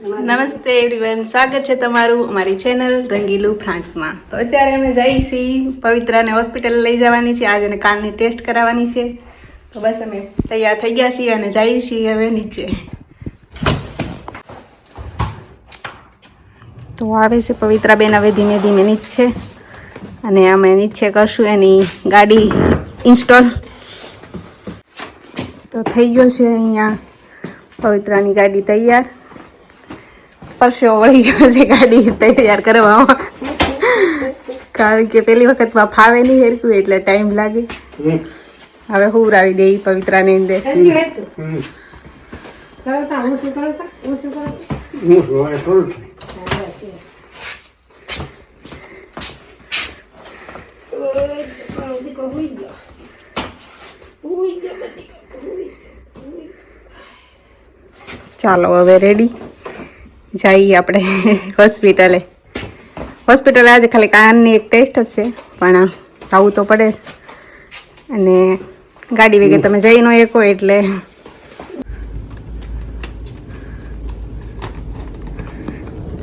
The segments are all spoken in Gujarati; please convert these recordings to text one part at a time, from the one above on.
નમસ્તે એવરીવન સ્વાગત છે તમારું અમારી ચેનલ રંગીલું ફ્રાન્સમાં. તો અત્યારે અમે જઈએ છીએ પવિત્રાને હોસ્પિટલ લઈ જવાની છે. આજે કાનની ટેસ્ટ કરાવવાની છે. તો બસ અમે તૈયાર થઈ ગયા છીએ અને જઈએ છીએ હવે નીચે. તો આવે છે પવિત્રાબેન હવે ધીમે ધીમે નીચે. અને અમે નીચે કરશું એની ગાડી ઇન્સ્ટોલ. તો થઈ ગયો છે અહીંયા પવિત્રાની ગાડી તૈયાર. પરસેવો વળી ગયો છે ગાડી તૈયાર કરવામાં. કારણ કે પેલી વખતમાં ફાવે નહીં હેરકું એટલે ટાઈમ લાગે. હવે હુવરાવી દે પવિત્રાને અંદર ચાલો હવે રેડી જઈએ આપણે હોસ્પિટલે હોસ્પિટલે આજે ખાલી કાનની એક ટેસ્ટ જ છે પણ જવું તો પડે અને ગાડી વેગે તમે જઈ ન શકો એટલે.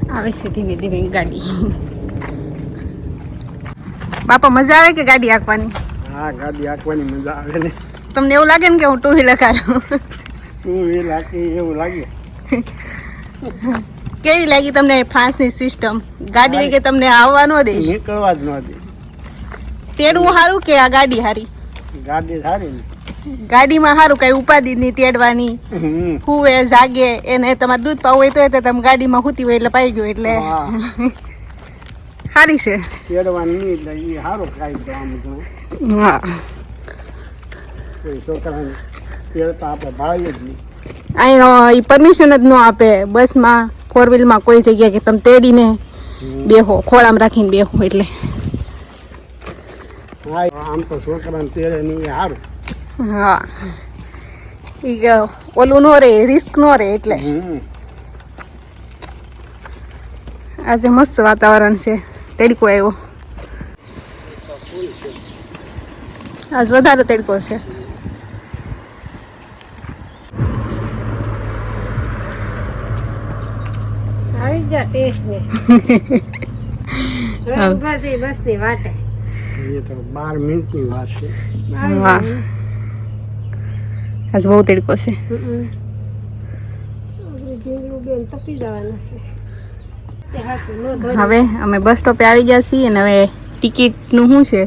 આવે છે ધીમે ધીમે ગાડી. બાપા મજા આવે કે ગાડી હાંકવાની? હા ગાડી હાંકવાની મજા આવે ને. તમને એવું લાગે ને કે હું ટુ વ્હીલર કાઢું ટુ વ્હીલર એવું લાગે. કેવી લાગી તમને ફ્રાન્સની સિસ્ટમ ગાડી કે તમને આવવા ન દે? નીકળવા જ ન દે. તેડવું સારું કે આ ગાડી સારી? ગાડી સારી ગાડીમાં સારું કઈ ઉપાધિ નહીં તેડવાની. હુવે જાગે એને તમારે દૂધ પાવું હોય તો એ તમે ગાડીમાં હુતી હોય એટલે પાઈ ગયું એટલે. સારી છે. તેડવાની એટલે એ સારું કાંઈ હા. છોકરાને તેડતા આપણે ભાળીએ જ નહીં. અહીં પરમિશન જ ન આપે બસમાં. ફોર વ્હીલમાં કોઈ જગ્યા કે તમે તેડીને બેહો ખોળામાં રાખીને બેહો એટલે. આમ તો છોકરાને તેડે નહીં સારું હા. ઈ ઓલું નો રે રિસ્ક નો રે એટલે. આજે મસ્ત વાતાવરણ છે. તડકો આવ્યો. આજ વધારે તડકો છે. આવી જા ટેસ્ટ ને. બસ એ બસની વાટે. એ તો બાર મિનિટની વાત છે. વાહ. આજ બહુ તડકો છે. તે ન હવે અમે બસ સ્ટોપે આવી ગયા છીએ અને હવે ટિકિટનું શું છે?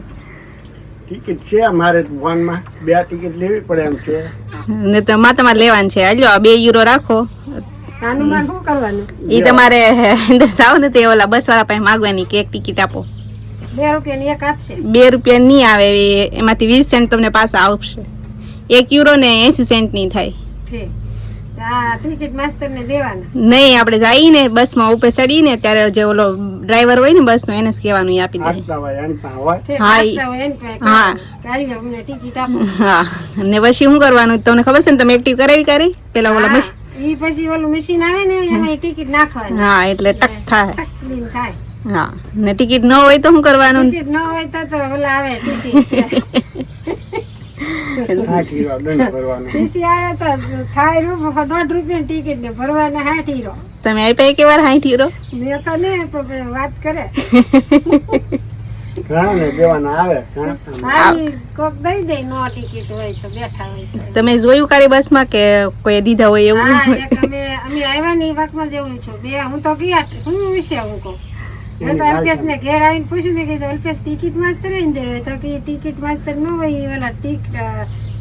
ટિકિટ છે અમારે ફોનમાં બે ટિકિટ લેવી પડે એમ છે. ને તમારે તમારે લેવાનું છે. હાલો આ બે યુરો રાખો. નાનું શું કરવાનું? એ તમારે સાવ નથી તે ઓલા બસ વાળા પાસે માગવાની કે એક ટિકિટ આપો. બે રૂપિયાની એક આપશે. બે રૂપિયા નહીં આવે એ- એમાંથી વીસ સેન્ટ તમને પાછા આવશે. એક યુરો ને એસી સેન્ટ નહીં થાય. ઠીક. તો આ ટિકિટ માસ્ટર ને દેવાના. નહીં આપણે જઈએ ને બસમાં ઉપર ચડીને ત્યારે જે ઓલો ડ્રાઈવર હોય ને બસનો એને જ કહેવાનું એ આપી દે. હા, હા. ને પછી શું કરવાનું? તમને ખબર છે ને તમે એક્ટિવ કરાવી કરી પેલા ઓલા મશીન ઈ પછી ઓલું મશીન આવે ને એમાં ટિકિટ નાખવાની. હા એટલે ટક થાય. થાય. હા ને ટિકિટ ન હોય તો શું કરવાનું? ટિકિટ ન હોય તો તો ઓલા આવે ટિકિટ ને ભરવાના હાથ હીરો. તમે આપ્યા કે વાર હાઈ હીરો? મેં તો ને વાત કરે. તમે જોયું બસમાં કે કોઈ દીધા હોય એવું? અમે અમે આવ્યા ને એ વાતમાં જેવું છું. બે હું તો ગયા હું વિશે હું કહું. મેં તો અલ્પેશ ને ઘેર આવીને પૂછ્યું મેં કીધું અલ્પેશ ટિકિટ માસ્તર હોય. તો કે ટિકિટ માસ્તર ન હોય ઓલા ટિકિટ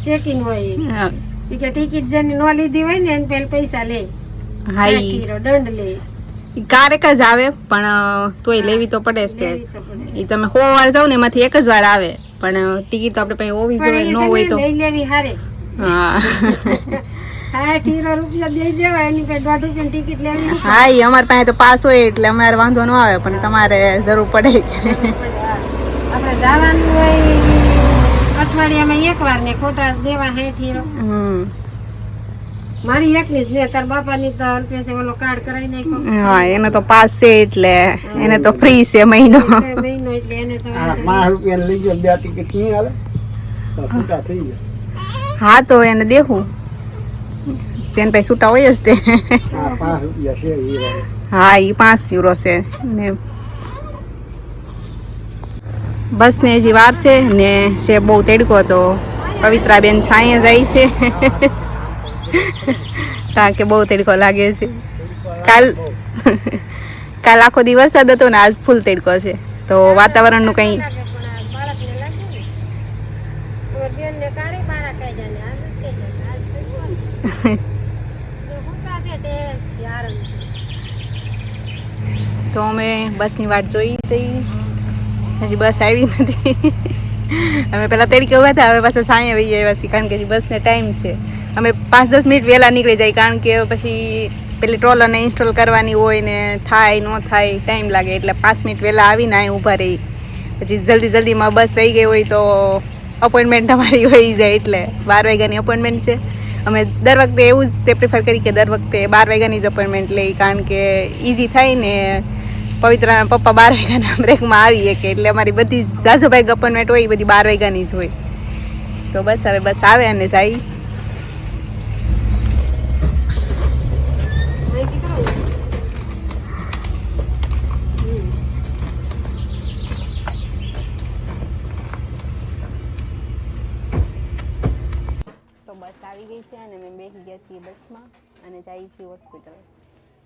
ચેકિંગ હોય. કે ટિકિટ જેની ન લીધી હોય ને એને પેલા પૈસા લે. હા એક હીરો દંડ લે. કારેક જ આવે પણ તોય લેવી તો પડે લેવી એ તમે સો વાર જાવ ને એમાંથી એક જ વાર આવે. પણ ટિકિટ તો આપણે પાસે હોવી જોઈએ ન હોય તો. લઈ લેવી હારે. હા. એ અમારી પાસે તો પાસ હોય એટલે અમારે વાંધો ન આવે પણ તમારે જરૂર પડે છે આપણે જવાનું હોય અઠવાડિયામાં એક વાર ને ખોટા દેવા હેઠી હમ. મારી એકની જ ને તાર બાપાની તો અલ્પેશે ઓલો કાર્ડ કરાવી નાખ્યો. હા એને તો પાસ છે એટલે એને તો ફ્રી છે મહિનો. મહિનો એટલે એને તો પાંચ રૂપિયા લઈ ગયો બે ટિકિટ નહીં આવે છૂટા થઈ ગયા. હા તો એને દેવું તેને પછી છૂટા હોય જ તે. પાંચ રૂપિયા છે હા એ પાંચ યુરો છે. ને બસ ને હજી વાર છે ને છે બહુ તેડકો તો પવિત્રાબેન છાંયે જાય છે. કારણ કે બહુ તેડકો લાગે છે. કાલ કાલ આખો દિવસ વરસાદ હતો ને આજ ફૂલ તેડકો છે. તો વાતાવરણનું કંઈ તો જાય જાય અમે બસની વાટ જોઈ જઈ હજી બસ આવી નથી. અમે પહેલાં તરીકે ઊભા હતા હવે પાછા સાંજે આવ્યા છીએ, કારણ કે બસને ટાઈમ છે. અમે પાંચ દસ મિનિટ વહેલા નીકળી જાય, કારણ કે પછી પેલી ટ્રોલરને ઇન્સ્ટોલ કરવાની હોય ને થાય, ન થાય, ટાઈમ લાગે. એટલે પાંચ મિનિટ વહેલા આવીને અહીં ઊભા રહી. પછી જલ્દી જલ્દીમાં બસ વહી ગઈ હોય તો અપોઇન્ટમેન્ટ અમારી વહી જાય એટલે બાર વાગ્યાની અપોઇન્ટમેન્ટ છે. અમે દર વખતે એવું જ તે પ્રિફર કરી કે દર વખતે બાર વાગ્યાની જ અપોઇન્ટમેન્ટ લઈ, કારણ કે ઇઝી થાય ને પવિત્રના પપ્પા બાર વાગ્યાના બ્રેકમાં આવીએ કે એટલે અમારી બધી ઝાઝુ ભાઈ અપોઇન્ટમેન્ટ હોય, એ બધી બાર વાગ્યાની જ હોય. તો બસ હવે બસ આવે અને જાય. છીએ બસમાં અને જઈએ છીએ હોસ્પિટલ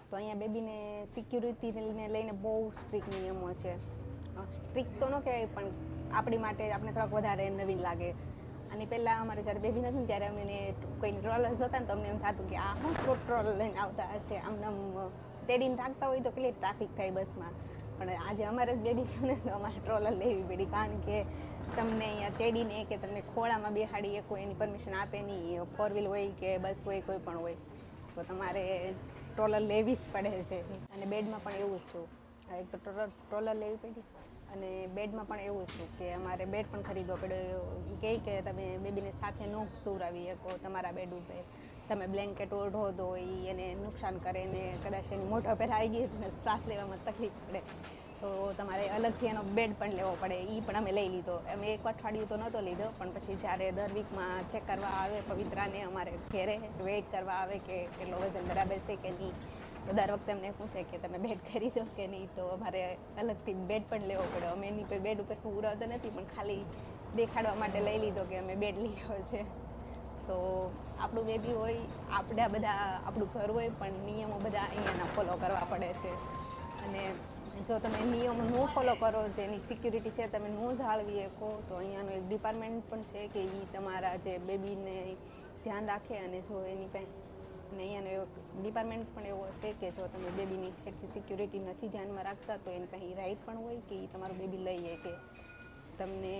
તો અહીંયા બેબીને સિક્યુરિટીને લઈને બહુ સ્ટ્રિક્ટ નિયમો છે. સ્ટ્રિક્ટ તો ન કહેવાય, પણ આપણી માટે આપણે થોડાક વધારે નવીન લાગે. અને પહેલાં અમારે જ્યારે બેબી નથી ત્યારે અમને કોઈ ટ્રોલર જોતા ને તો અમને એમ થતું કે, આ હું ટ્રોલર લઈને આવતા હશે, આમ આમ તેડીને રાખતા હોય તો કેટલી ટ્રાફિક થાય બસમાં. પણ આજે અમારે જ બેબી છે ને, તો અમારે ટ્રોલર લેવી પડી. કારણ કે તમને અહીંયા તેડીને કે તમને ખોળામાં બેહાડીએ કોઈ એની પરમિશન આપે નહીં ફોર વ્હીલ હોય કે બસ હોય, કોઈ પણ હોય, તો તમારે ટ્રોલર લેવી જ પડે છે. અને બેડમાં પણ એવું જ છું. એક તો ટ્રોલર ટ્રોલર લેવી પડી અને બેડમાં પણ એવું છું કે અમારે બેડ પણ ખરીદવો પડ્યો. એ કહે કે તમે બેબીને સાથે ન સુવરાવી શકો, તમારા બેડ ઉપર. તમે બ્લેન્કેટ ઓઢો દો એને નુકસાન કરે ને કદાચ એની મોઢા પહેરાવી ગઈ ને શ્વાસ લેવામાં તકલીફ પડે. તો તમારે અલગથી એનો બેડ પણ લેવો પડે. એ પણ અમે લઈ લીધો. અમે એક અઠવાડિયું તો નહોતો લીધો, પણ પછી જ્યારે દર વીકમાં ચેક કરવા આવે પવિત્રાને અમારે ઘેરે વેઇટ કરવા આવે કે કેટલો વજન બરાબર છે કે નહીં, તો દર વખતે અમને પૂછે કે તમે બેડ કરી દો કે નહીં, તો અમારે અલગથી બેડ પણ લેવો પડે. અમે એની પર બેડ ઉપર પૂરાવતા નથી, પણ ખાલી દેખાડવા માટે લઈ લીધો કે અમે બેડ લીધો છે. તો આપણું બેબી હોય આપણા બધા, આપણું ઘર હોય, પણ નિયમો બધા અહીંયાના ફોલો કરવા પડે છે. અને જો તમે નિયમ ન ફોલો કરો, જેની સિક્યુરિટી છે તમે ન જાળવી શકો, તો અહીંયાનું એક ડિપાર્ટમેન્ટ પણ છે કે એ તમારા જે બેબીને ધ્યાન રાખે અને જો એની પાસે અને અહીંયાનો એક ડિપાર્ટમેન્ટ પણ એવો છે કે જો તમે બેબીની એટલી સિક્યુરિટી નથી ધ્યાનમાં રાખતા, તો એની પાસે રાઈટ પણ હોય કે એ તમારું બેબી લઈએ કે તમને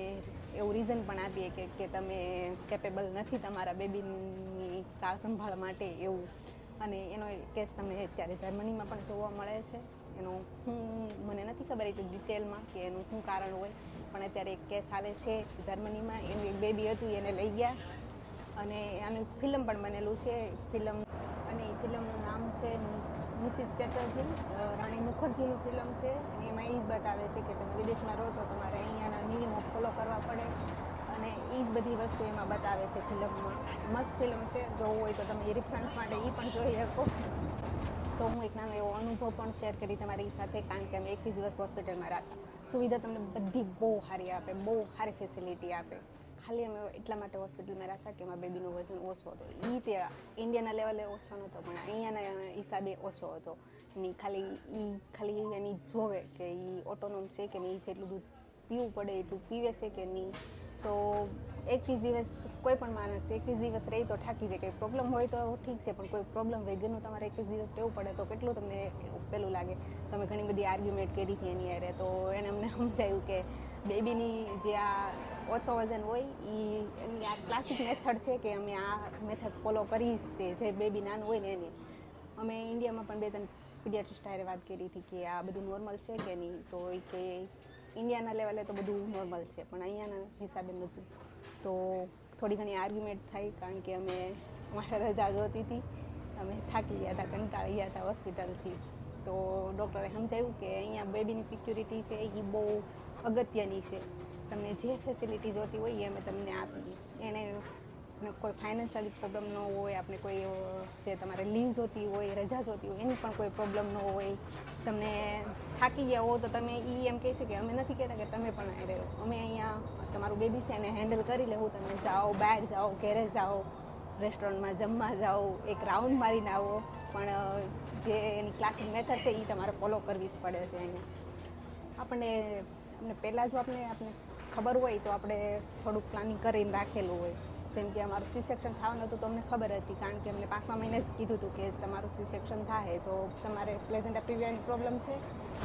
એવું રીઝન પણ આપીએ કે કે તમે કેપેબલ નથી તમારા બેબીની સાર સંભાળ માટે એવું. અને એનો કેસ તમને અત્યારે જર્મનીમાં પણ જોવા મળે છે. એનું હું, મને નથી ખબર એ ડિટેલમાં કે એનું શું કારણ હોય. પણ અત્યારે એક કેસ ચાલે છે જર્મનીમાં. એનું એક બેબી હતું, એને લઈ ગયા. અને આનું ફિલ્મ પણ બનેલું છે. ફિલ્મ અને એ ફિલ્મનું નામ છે મિસિસ ચેટર્જી રાણી મુખર્જીનું ફિલ્મ છે. અને એમાં એ જ બતાવે છે કે તમે વિદેશમાં રહો તો તમારે અહીંયાના નિયમો ફોલો કરવા પડે. અને એ જ બધી વસ્તુ એમાં બતાવે છે ફિલ્મમાં મસ્ત ફિલ્મ છે. જોવું હોય તો તમે એ રિફરન્સ માટે એ પણ જોઈ શકો. તો હું એક નાનો એવો અનુભવ પણ શેર કરી તમારી સાથે, કારણ કે અમે એકવીસ દિવસ હોસ્પિટલમાં રાખતા સુવિધા તમને બધી બહુ સારી આપે, બહુ સારી ફેસિલિટી આપે. ખાલી અમે એટલા માટે હોસ્પિટલમાં રાખતા કે એમાં બેબીનું વજન ઓછો હતો. એ તે ઇન્ડિયાના લેવલે ઓછો નહોતો, પણ અહીંયાના હિસાબે ઓછો હતો. એની ખાલી એ ખાલી એની જોવે કે એ ઓટોનોમ છે કે નહીં, જેટલું દૂધ પીવું પડે એટલું પીવે છે કે નહીં. તો એકવીસ દિવસ કોઈ પણ માણસ એકવીસ દિવસ રહી તો થાકી જાય. કંઈ પ્રોબ્લેમ હોય તો ઠીક છે, પણ કોઈ પ્રોબ્લેમ વેગનનું તમારે એકવીસ દિવસ રહેવું પડે તો કેટલું તમને પેલું લાગે? તમે ઘણી બધી આર્ગ્યુમેન્ટ કરી હતી એની હારે તો એને અમને સમજાયું કે બેબીની જે આ ઓછો વજન હોય એ એની આ ક્લાસિક મેથડ છે કે અમે આ મેથડ ફોલો કરીશ તે જે બેબી નાનું હોય ને એની. અમે ઇન્ડિયામાં પણ બે ત્રણ પીડિયાટ્રિસ્ટ હારે વાત કરી હતી કે આ બધું નોર્મલ છે કે નહીં? તો એ કે ઇન્ડિયાના લેવલે તો બધું નોર્મલ છે, પણ અહીંયાના હિસાબે નહોતું. તો થોડી ઘણી આર્ગ્યુમેન્ટ થઈ કારણ કે અમે અમારા રજા જોતી હતી. અમે થાકી ગયા હતા, કંટાળી ગયા હતા હોસ્પિટલથી. તો ડૉક્ટરે સમજાવ્યું કે અહીંયા બેબીની સિક્યુરિટી છે, એ બહુ અગત્યની છે. તમને જે ફેસિલિટી જોતી હોય એ અમે તમને આપીએ. એણે ને કોઈ ફાઇનાન્શિયલ પ્રોબ્લેમ ન હોય આપણે કોઈ જે તમારે લીવ જોતી હોય, રજા જોતી હોય, એની પણ કોઈ પ્રોબ્લેમ ન હોય. તમને થાકી ગયા હો તો તમે એ એમ કહે છે કે અમે નથી કહેતા કે તમે પણ અહીં રહો. અમે અહીંયા તમારું બેબી છે એને હેન્ડલ કરી લેવું તમે જાઓ, બહાર જાઓ, ઘેરે જાઓ રેસ્ટોરન્ટમાં જમવા જાઓ, એક રાઉન્ડ મારીને આવો. પણ જે એની ક્લાસિક મેથડ છે એ તમારે ફોલો કરવી જ પડે છે અહીંયા. આપણને આપણે પહેલાં જો આપણે આપણે ખબર હોય તો આપણે થોડુંક પ્લાનિંગ કરીને રાખેલું હોય. જેમ કે અમારું સી સેક્શન થવાનું હતું તો અમને ખબર હતી, કારણ કે અમને પાંચમા મહિને જ કીધું હતું કે તમારું સી સેક્શન થાય, જો તમારે પ્લેઝન્ટા પ્રિવિયરની પ્રોબ્લેમ છે,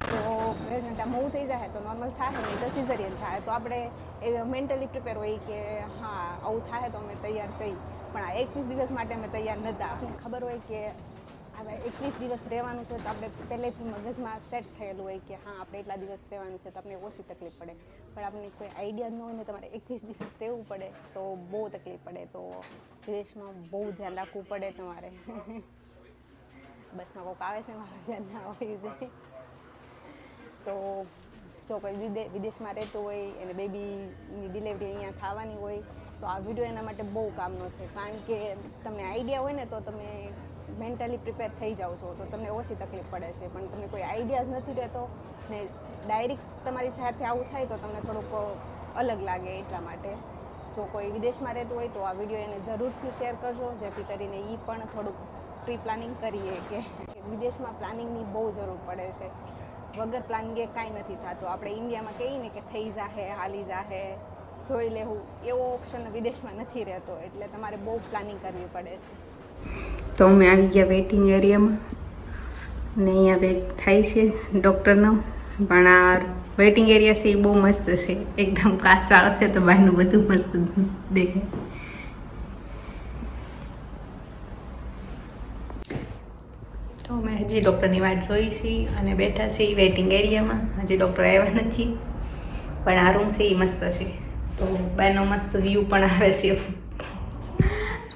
તો પ્લેઝન્ટા મૂવ થઈ જાય, તો નોર્મલ થાય નહીં, તો સિઝરિયન થાય. તો આપણે એ મેન્ટલી પ્રિપેર હોય કે, હા, આવું થાય તો અમે તૈયાર થઈ પણ આ એકવીસ દિવસ માટે અમે તૈયાર નહોતા અમને ખબર હોય કે હવે એકવીસ દિવસ રહેવાનું છે તો આપણે પહેલેથી મગજમાં સેટ થયેલું હોય કે હા, આપણે એટલા દિવસ રહેવાનું છે તો આપણે ઓછી તકલીફ પડે. પણ આપણને કોઈ આઈડિયા ન હોય ને તમારે એકવીસ દિવસ રહેવું પડે તો બહુ તકલીફ પડે. તો વિદેશમાં બહુ ધ્યાન રાખવું પડે તમારે. બસમાં કોઈક આવે છે, મારું ધ્યાન ના હોય છે. તો જો કોઈ વિદે- વિદેશમાં રહેતું હોય અને બેબીની ડિલિવરી અહીંયા થવાની હોય તો આ વીડિયો એના માટે બહુ કામનો છે. કારણ કે તમને આઈડિયા હોય ને તો તમે મેન્ટલી પ્રિપેર થઈ જાઓ છો, તો તમને ઓછી તકલીફ પડે છે. પણ તમને કોઈ આઈડિયાઝ નથી રહેતો ને ડાયરેક્ટ તમારી સાથે આવું થાય તો તમને થોડુંક અલગ લાગે એટલા માટે. જો કોઈ વિદેશમાં રહેતું હોય તો આ વીડિયો એને જરૂરથી શેર કરજો, જેથી કરીને એ પણ થોડુંક પ્રી પ્લાનિંગ કરીએ કે વિદેશમાં પ્લાનિંગની બહુ જરૂર પડે છે. વગર પ્લાનિંગે કાંઈ નથી થતું. આપણે ઇન્ડિયામાં કહીએ ને કે થઈ જાહે, હાલી જાહે, જોઈ લેવું. એવો ઓપ્શન વિદેશમાં નથી રહેતો, એટલે તમારે બહુ પ્લાનિંગ કરવી પડે છે. તો અમે આવી ગયા વેઇટિંગ એરિયામાં. ને અહીંયા વેટ થાય છે ડૉક્ટરનો. પણ આ વેઇટિંગ એરિયા છે એ બહુ મસ્ત છે. એકદમ કાચવાળો છે તો બહારનું બધું મસ્ત દેખાય. તો અમે હજી ડૉક્ટરની વાત જોઈ છીએ અને બેઠા છીએ વેઇટિંગ એરિયામાં. હજી ડૉક્ટર આવ્યા નથી. પણ આ રૂમ છે એ મસ્ત છે. તો બહારનો મસ્ત વ્યૂ પણ આવે છે.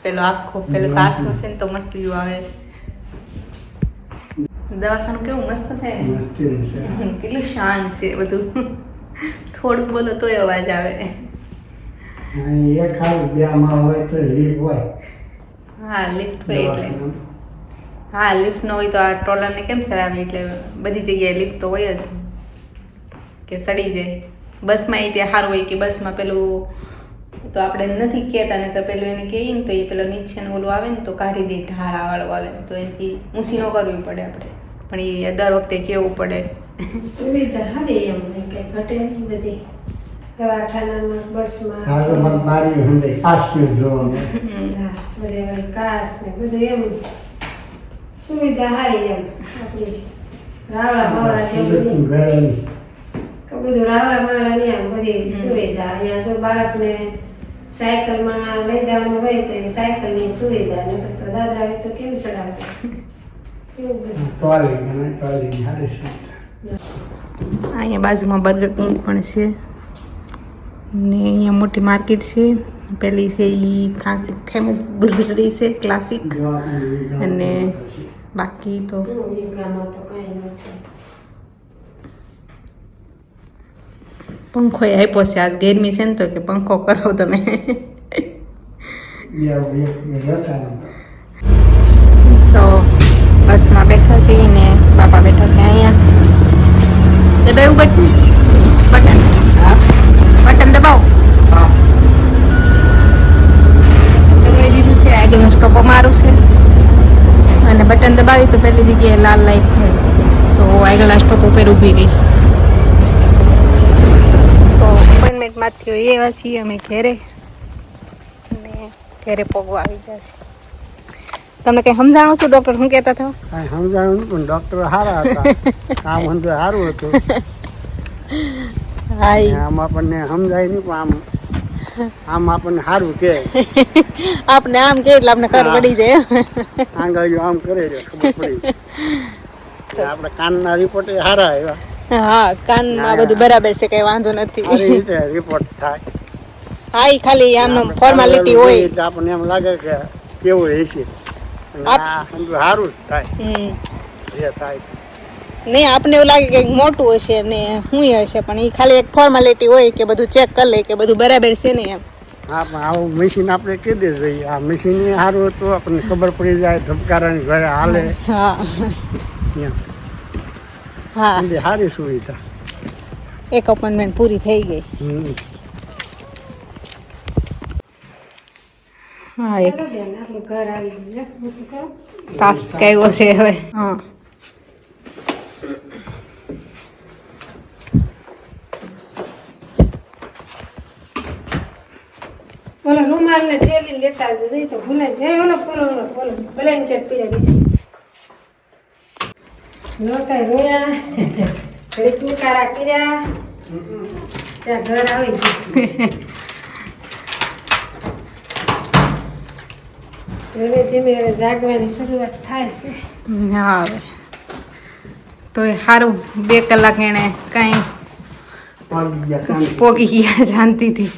પેલો આખો પેલો કાચનો છે ને તો મસ્ત વ્યૂ આવે છે દવાખાનું કેવું મસ્ત થાય ને છે કેટલું શાંત છે બધું થોડુંક બોલો તોય અવાજ આવે એક ખાલી બે માં હોય તો લીક હોય હા લિફ્ટ હોય એટલે હા લિફ્ટ ન હોય તો આ ટ્રોલરને કેમ ચડાવે એટલે બધી જગ્યાએ લિફ્ટ તો હોય જ કે સડી જાય બસમાં એ ત્યાં સારું હોય કે બસમાં પેલું તો આપણે નથી કહેતા ને તો પેલું એને કહીએ ને તો એ પેલો નીચે ઓલું આવે ને તો કાઢી દે ઢાળાવાળું આવે ને તો એથી ઊંચી ન કરવી પડે આપણે. પણ એ દર વખતે કેવું પડે. સુવિધા સારી એમ કઈ ઘટે નહીં બધી. દવાખાનામાં બસમાં. હા તો મને બારી સમજે ખાસ જોવા બધે વળી ને બધું એમ. સુવિધા સારી એમ. આપણી રાવળા માવળા જેવું એમ. બધું. રાવળા માવળા ની બધી સુવિધા. અહીંયા જો બાળકને સાયકલમાં લઈ જવાનું હોય તો એ સાયકલની સુવિધા ને તો દાદરા હોય તો કેમ ચડાવતા? અહીંયા બાજુમાં બર્ગર કિંગ પણ છે. ને અહીંયા મોટી માર્કેટ છે. પેલી છે એ ફ્રાન્સિક ફેમસ ગ્રોસરી છે ક્લાસિક અને બાકી તો તો કાંઈ નથી. પંખો આપ્યો છે. આજ ગરમી છે ને તો કે પંખો કરો તમે. તો બસમાં બેઠા છીએ ને બાપા બેઠા છે અહીંયા. દબાવ્યું બટન. બટન બટન દબાવો. દબાવી દીધું છે. આગળનું સ્ટોપ અમારું છે. અને બટન દબાવી તો પહેલી જગ્યાએ લાલ લાઈટ થઈ. તો આગળના સ્ટોપ ઉપર ઊભી રહી. અપોઇન્ટમેન્ટમાંથી એવા છીએ અમે ઘેરે અને ઘેરે પગો આવી જશે તમને કંઈ સમજાણું હતું ડૉક્ટર શું કહેતા હતા કાંઈ નહીં પણ ડૉક્ટર સારા હતા કામ સમજો સારું હતું હાઈ આમ આપણને સમજાય નહીં પણ આમ આમ આપણને સારું કે આપને આમ કે એટલે આપણે ખબર પડી જાય આંગળીઓ આમ કરે છે ખબર પડી. આપણે કાનના રિપોર્ટ સારા આવ્યા. હા કાનમાં બધું બરાબર છે કઈ વાંધો નથી. રિપોર્ટ થાય. હા એ ખાલી આમ ફોર્માલિટી હોય. આપણને એમ લાગે કે કેવું આ સમજો સારું જ થાય. થાય. નહીં આપને એવું લાગે કે મોટું હશે ને હું હશે પણ એ ખાલી એક ફોર્માલિટી હોય કે બધું ચેક કરી લે કે બધું બરાબર છે ને એમ. હા પણ આવું મશીન આપણે કહી દે જોઈએ આ મશીન સારું હતું આપણને ખબર પડી જાય ધબકારાની ઘરે હાલે. હા. હા. સારી સુવિધા. એક અપોઇન્ટમેન્ટ પૂરી થઈ ગઈ. હા એક ઘર આવી ટાસ્ક આવ્યો છે હવે. હા. ઓલો રૂમાલ ને થેલી લેતા જઈ તો જાય ઓલો ઓલો બ્લેન્કેટ પીડે નો કઈ રોયા. ઘડી ટૂંકારા કર્યા ત્યાં ઘર આવી ધીમે ધીમે હવે જાગવાની શરૂઆત થાય છે. હા હવે. તો એ સારું બે કલાક એણે કાંઈ પોગી ગયા કામ પોગી ગયા શાંતિથી